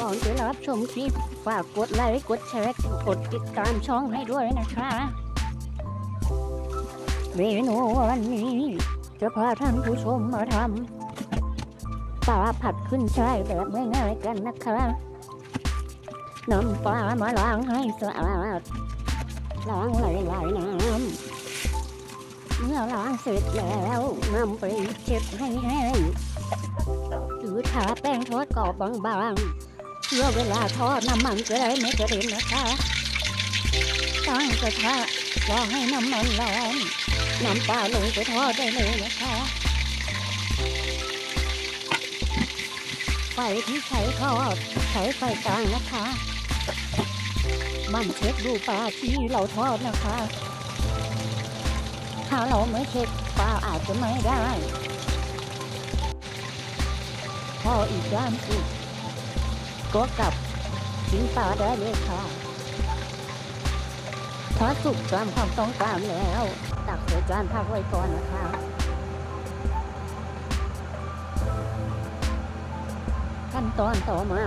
ก่อนจะรับชมคลิปฝากกดไลค์กดแชร์กดติดตามช่องให้ด้วยนะคะเมนูวันนี้ จะพาท่านผู้ชมมาทำปลาผัดขึ้นช่ายแบบง่ายๆกันนะคะนำปลามาล้างให้สะอาดล้างหลายๆน้ำเมื่อล้างเสร็จแล้วนำไปเช็ดให้แห้งหรือทาแป้งทอดกรอบบางๆ เพื่อเวลาทอดน้ำมันจะได้ไม่กระเด็นนะคะตั้งกระทะรอให้น้ำมันร้อนนำปลาลงไปทอดได้เลยนะคะไฟที่ใช้ทอดใช้ไฟกลางนะคะมันเช็คดูปลาที่เราทอดนะคะ ถ้าเราไม่เช็คปลาอาจจะไม่ได้ พออีกด้านสุ ดก็กับทิ้งปลาได้เลยค่ะถ้าสุกตามความต้องการแล้ว ตักใส่จานพักไว้ก่อนนะคะขั้นตอนต่อมา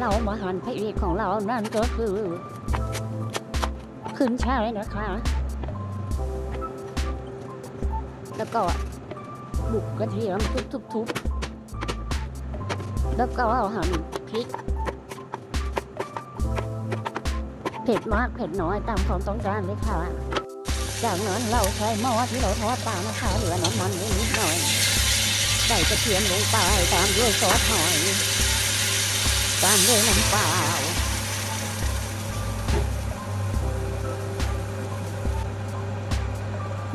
เรามาหั่นพระเอกของเรานั่นก็คือ ขึ้นช่ายนะคะ แล้วก็บุกกระเทียมทุบๆๆแล้วก็หั่น พริก เผ็ดมากเผ็ดน้อยตามความต้องการเลยค่ะ จากนั้นเราใช้หม้อที่เราทอดปลานะคะเหลือน้ำมันนิดหน่อย ใส่กระเทียมลงไปตามด้วยซอสหอยตามด้วยน้ำเปล่า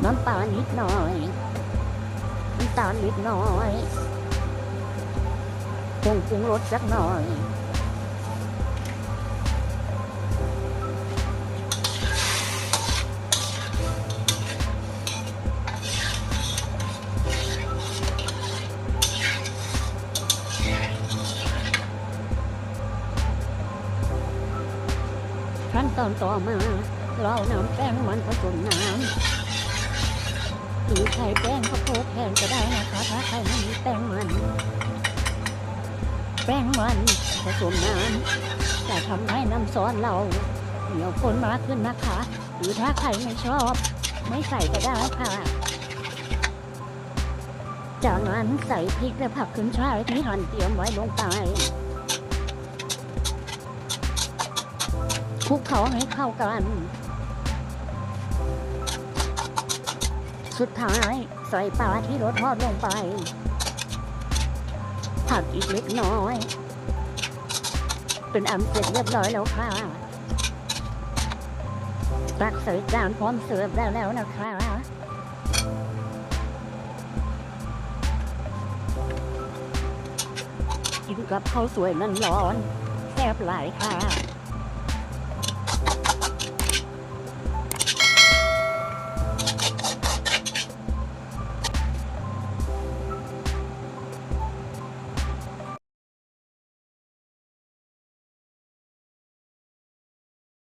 น้ำปลานิดหน่อยน้ำตาลนิดหน่อย ผงปรุงรสสักหน่อยขั้นตอนต่อมา เรานำแป้งมันผสมน้ำหรือใช้แป้งข้าวโพดแทนก็ได้นะคะ ถ้าใครไม่มีแป้งมัน แป้งมันผสมน้ำจะทำให้น้ำซอสเราเหนียวข้นมากขึ้นนะคะ หรือถ้าใครไม่ชอบ ไม่ใส่ก็ได้ค่ะ จากนั้นใส่พริกและผักขึ้นช่ายที่หั่นเตรียมไว้ลงไปคลุกเขาให้เข้ากัน สุดท้ายใส่ปลาที่รสทอดลงไป ผักอีกเล็กน้อย เป็นอันเสร็จเรียบร้อยแล้วค่ะตักใส่จานพร้อมเสิร์ฟได้แล้วนะคะกินกับข้าวสวยนั่นร้อนแซ่บหลายค่ะ